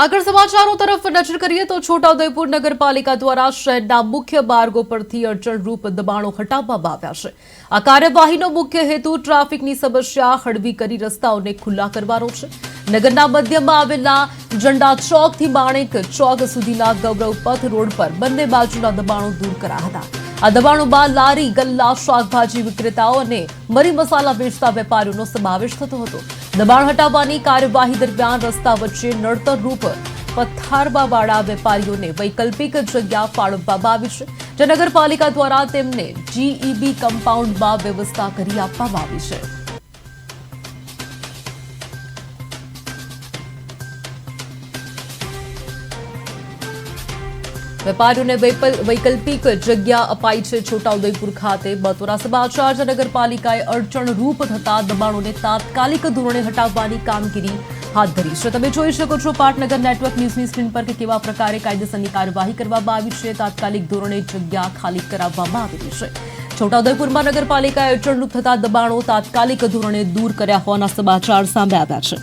આગળ સમાચારો તરફ નજર કરીએ તો છોટાઉદેપુર નગરપાલિકા દ્વારા શહેરના મુખ્ય માર્ગો પરથી અડચણરૂપ દબાણો હટાવવામાં આવ્યા છે. આ કાર્યવાહીનો મુખ્ય હેતુ ટ્રાફિકની સમસ્યા હળવી કરી રસ્તાઓને ખુલ્લા કરવાનો છે. નગરના મધ્યમાં આવેલા ઝંડા ચોકથી માણેક ચોક સુધીના ગૌરવ પથ રોડ પર બંને બાજુના દબાણો દૂર કરાયા હતા. આ દબાણોમાં લારી, ગલ્લા, શાકભાજી વિક્રેતાઓ અને મરી મસાલા વેચતા વેપારીઓનો સમાવેશ થતો હતો. દબાણ હટાવવાની કાર્યવાહી દરમિયાન રસ્તા વચ્ચે નડતર રૂપ પથ્થારવાવાળા વેપારીઓને વૈકલ્પિક જગ્યા ફાળવવામાં આવી છે. જે નગરપાલિકા દ્વારા તેમને જીઈબી કમ્પાઉન્ડમાં વ્યવસ્થા કરી આપવામાં આવી છે. વેપારીઓને વૈકલ્પિક જગ્યા અપાઈ છે છોટાઉદેપુર ખાતે. બતોરા સમાચાર છે નગરપાલિકાએ અડચણરૂપ થતા દબાણોને તાત્કાલિક ધોરણે હટાવવાની કામગીરી હાથ ધરી છે. તમે જોઈ શકો છો પાટનગર નેટવર્ક ન્યૂઝની સ્ક્રીન પર કે કેવા પ્રકારે કાયદેસરની કાર્યવાહી કરવામાં આવી છે. તાત્કાલિક ધોરણે જગ્યા ખાલી કરાવવામાં આવેલી છે. છોટાઉદેપુરમાં નગરપાલિકાએ અડચણરૂપ થતા દબાણો તાત્કાલિક ધોરણે દૂર કર્યા હોવાના સમાચાર સામે છે.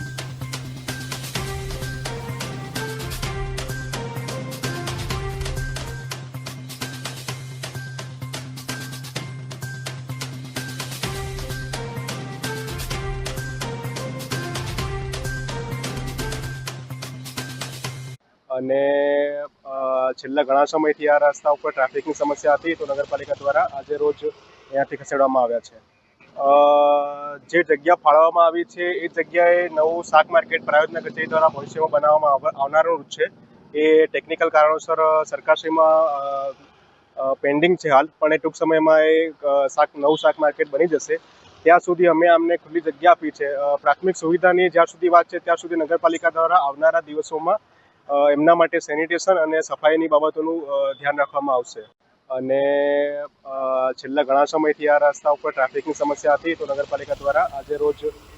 અને છેલ્લા ઘણા સમયથી આ રસ્તા ઉપર ટ્રાફિકની સમસ્યા હતી તો નગરપાલિકા દ્વારા આજે રોજ અહીંયાથી ખસેડવામાં આવ્યા છે. જે જગ્યા ફાળવવામાં આવી છે એ જગ્યાએ નવું શાક માર્કેટ પ્રાયોજના કચેરી દ્વારા ભવિષ્યમાં બનાવવામાં આવ- આવનારું છે. એ ટેકનિકલ કારણોસર સરકારશ્રીમાં પેન્ડિંગ છે હાલ, પણ એ ટૂંક સમયમાં એ શાક, નવું શાક માર્કેટ બની જશે. ત્યાં સુધી અમે અમને ખુલ્લી જગ્યા આપી છે. પ્રાથમિક સુવિધાની જ્યાં સુધી વાત છે ત્યાં સુધી નગરપાલિકા દ્વારા આવનારા દિવસોમાં એમના માટે સેનિટેશન અને સફાઈની બાબતોનું ધ્યાન રાખવામાં આવશે. અને છેલ્લા ઘણા સમયથી આ રસ્તા ઉપર ટ્રાફિકની સમસ્યા હતી, તો નગરપાલિકા દ્વારા આજે રોજ